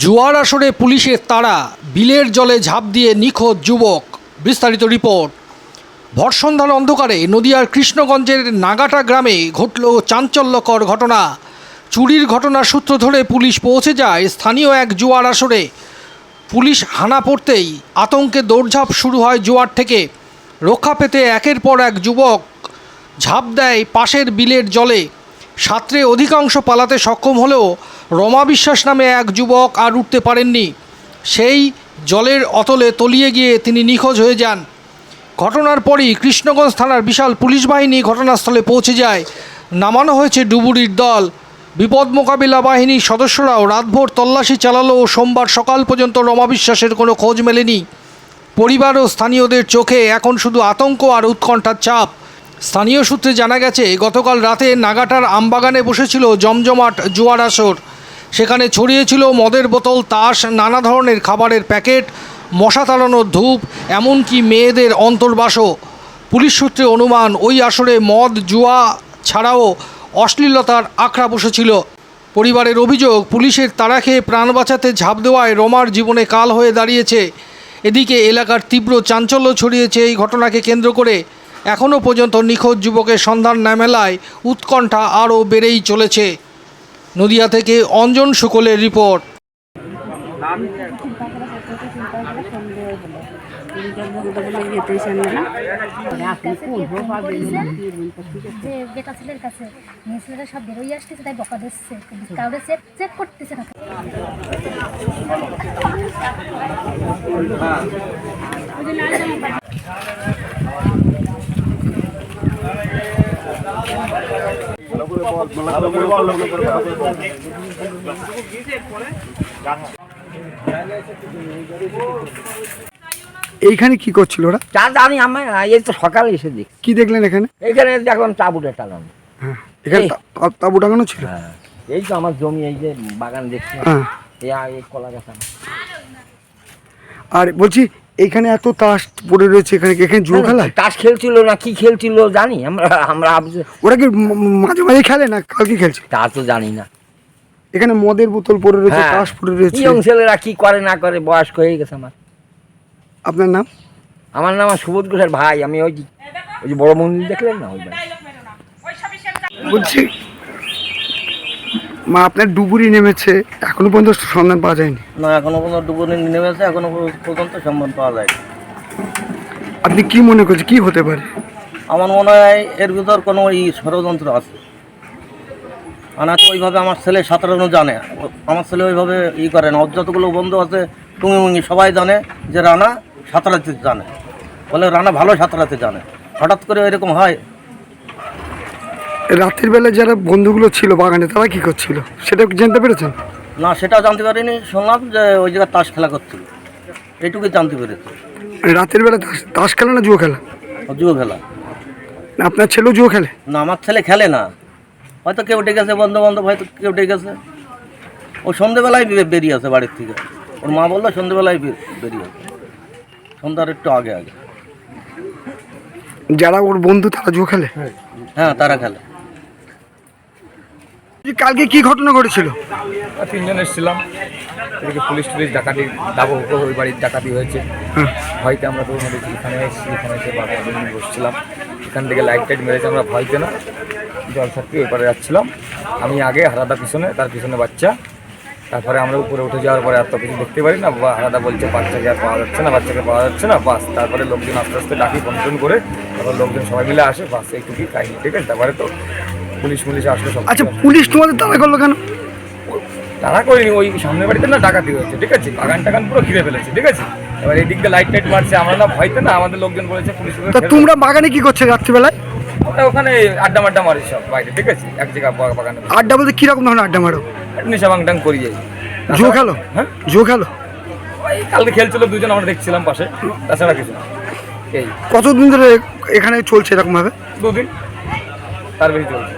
জোয়ার আসরে পুলিশের তারা বিলের জলে ঝাঁপ দিয়ে নিখোঁজ যুবক, বিস্তারিত রিপোর্ট। ভরসন্ধান অন্ধকারে নদিয়ার কৃষ্ণগঞ্জের নাগাটা গ্রামে ঘটল চাঞ্চল্যকর ঘটনা। চুরির ঘটনার সূত্র ধরে পুলিশ পৌঁছে যায় স্থানীয় এক জোয়ার আসরে। পুলিশ হানা পড়তেই আতঙ্কে দৌড়ঝাঁপ শুরু হয় জোয়ার থেকে। রক্ষা পেতে একের পর এক যুবক ঝাঁপ দেয় পাশের বিলের জলে। সাঁতরে অধিকাংশ পালাতে সক্ষম হলেও রমা বিশ্বাস নামে এক যুবক আর উঠতে পারেননি। সেই জলের অতলে তলিয়ে গিয়ে তিনি নিখোঁজ হয়ে যান। ঘটনার পরই কৃষ্ণগঞ্জ থানার বিশাল পুলিশ বাহিনী ঘটনাস্থলে পৌঁছে যায়। নামানো হয়েছে ডুবুরির দল। বিপদ মোকাবিলা বাহিনীর সদস্যরাও রাতভর তল্লাশি চালালো ও সোমবার সকাল পর্যন্ত রমা বিশ্বাসের কোনো খোঁজ মেলেনি। পরিবার ও স্থানীয়দের চোখে এখন শুধু আতঙ্ক আর উৎকণ্ঠার চাপ। স্থানীয় সূত্রে জানা গেছে, গতকাল রাতে নাগাটার আমবাগানে বসেছিল জমজমাট জোয়ার আসর। সেখানে ছড়িয়েছিল মদের বোতল, তাস, নানা ধরনের খাবারের প্যাকেট, মশা তাড়ানোর ধূপ, এমনকি মেয়েদের অন্তর্বাসও। পুলিশ সূত্রে অনুমান, ওই আসরে মদ, জুয়া ছাড়াও অশ্লীলতার আখড়া বসেছিল। পরিবারের অভিযোগ, পুলিশের তাড়া খেয়ে প্রাণ বাঁচাতে ঝাঁপ দেওয়ায় রমার জীবনে কাল হয়ে দাঁড়িয়েছে। এদিকে এলাকার তীব্র চাঞ্চল্য ছড়িয়েছে এই ঘটনাকে কেন্দ্র করে। এখনও পর্যন্ত নিখোঁজ যুবকের সন্ধান না মেলায় উৎকণ্ঠা আরও বেড়েই চলেছে। নদিয়া থেকে অঞ্জন শুকলের রিপোর্ট। যে তাই বকা করতেছে না এইখানে কি করছিল ওরা? চা জানি আমার এই তো সকালে এসে দেখি। কি দেখলেন এখানে? এখানে দেখলাম তাঁবুটা হ্যাঁ এখানে তাঁবু টাঙানো ছিল? হ্যাঁ এই তো আমার জমি এই যে বাগান দেখছি। হ্যাঁ। এই কলা গাছ আর বলছি এইখানে এত তাস পড়ে রয়েছে এখানে কি এখানে জুয়ো খেলায়? তাস খেলছিল না কি খেলছিল জানি আমরা আমরা ওরা কি মাঝে মাঝে খেলে না? কালকে খেলছে? তা তো জানি না। এখানে মদের বোতল পড়ে রয়েছে হ্যাঁ। তাস পড়ে রয়েছে। ইয়ং ছেলেরা কি করে না করে বয়স্ক হয়ে গেছে আমার। আপনার নাম? আমার নাম সুবোধ ঘোষের ভাই আমি ওই যে ওই যে বড় মন্দির দেখলেন না? ওই। বলছি মা আপনার ডুবুরি নেমেছে এখনও পর্যন্ত সন্ধান পাওয়া যায়নি? না এখনও পর্যন্ত ডুবুনি নেমেছে এখনও পর্যন্ত সম্মান পাওয়া যায় আপনি কি মনে করছেন কি হতে পারে? আমার মনে হয় এর ভিতর কোনো ওই ষড়যন্ত্র আছে। আনা তো ওইভাবে আমার ছেলে সাঁতরানো জানে। আমার ছেলে ওইভাবে ই করে না। ওর যতগুলো বন্ধু আছে টুঙি মুঙি সবাই জানে যে রানা সাঁতরাতে জানে। বলে রানা ভালো সাঁতরাতে জানে। হঠাৎ করে এরকম হয় রাতের বেলা যারা বন্ধুগুলো ছিল বাগানে তারা কি করছিল? সেটা জানতে পেরেছেন? না সেটা জানতে পারিনি শুনলাম যে ওই জায়গায় তাস খেলা করছিল। এইটুকুই জানতে পেরেছি। রাতের বেলা তাস- তাস খেলে না জুয়ো খেলা? ও জুয়ো খেলা। আপনার ছেলেও জুয়ো খেলে? না আমার ছেলে খেলে না। হয়তো কেউ ডেকেছে বন্ধু বান্ধব হয়তো কেউ ডেকেছে ও সন্ধেবেলায় বেরিয়ে আছে বাড়ির থেকে। ওর মা বলল সন্ধেবেলায় বেরিয়ে আসে সন্ধ্যার একটু আগে আগে। যারা ওর বন্ধু তারা জুয়ো খেলে? হ্যাঁ তারা খেলে। কালকে কি ঘটনা ঘটেছিল? তিনজন এসেছিলাম। এদিকে পুলিশ টুলিশ ডাকাতি ডাবো হুকো ওই বাড়ির ডাকাতি হয়েছে। হ্যাঁ। ভয়তে আমরা তো মেরেছি এখানে এসেছি এখানে এসে বাবা বসছিলাম। এখান থেকে লাইট টাইট মেরেছে আমরা ভয়তে না। জল সাথে এপারে যাচ্ছিলাম। আমি আগে হারাদা পিছনে তার পিছনে বাচ্চা। তারপরে আমরা উপরে উঠে যাওয়ার পরে এত কিছু দেখতে পারি না। বা হারাদা বলছে বাচ্চাকে আর পাওয়া যাচ্ছে না বাচ্চাকে পাওয়া যাচ্ছে না বাস। তারপরে লোকজন আস্তে আস্তে ডাকি ফোন করে। তারপর লোকজন সবাই মিলে আসে বাস এইটুকুই কাহিনি ঠিক আছে? তারপরে তো পুলিশ পুলিশ আসলে সব। আচ্ছা পুলিশ তোমাদের তাড়া করল কেন? তারা করিনি ওই সামনের বাড়িতে না ডাকাতি হয়েছে ঠিক আছে? বাগান টাগান পুরো ঘিরে ফেলেছে ঠিক আছে? এবার এই দিক দিয়ে লাইট টাইট মারছে আমরা না ভয়তে না আমাদের লোকজন বলেছে পুলিশ তা তোমরা বাগানে কি করছ রাত্রিবেলায়? ওটা ওখানে আড্ডা মাড্ডা মারি সব বাইরে ঠিক আছে? এক জায়গায় বা- বাগানে। আড্ডা বলতে কীরকম ধরনের আড্ডা মারো? নেশা বাংটাং করি যাই। জুয়ো খেলো? হ্যাঁ? জুয়ো খেলো? ওই কালকে খেলছিল দুজন আমরা দেখছিলাম পাশে তাছাড়া কিছু না। এই। কতদিন ধরে এখানে চলছে এরকম ভাবে দুদিন। তার বেশি চলছে।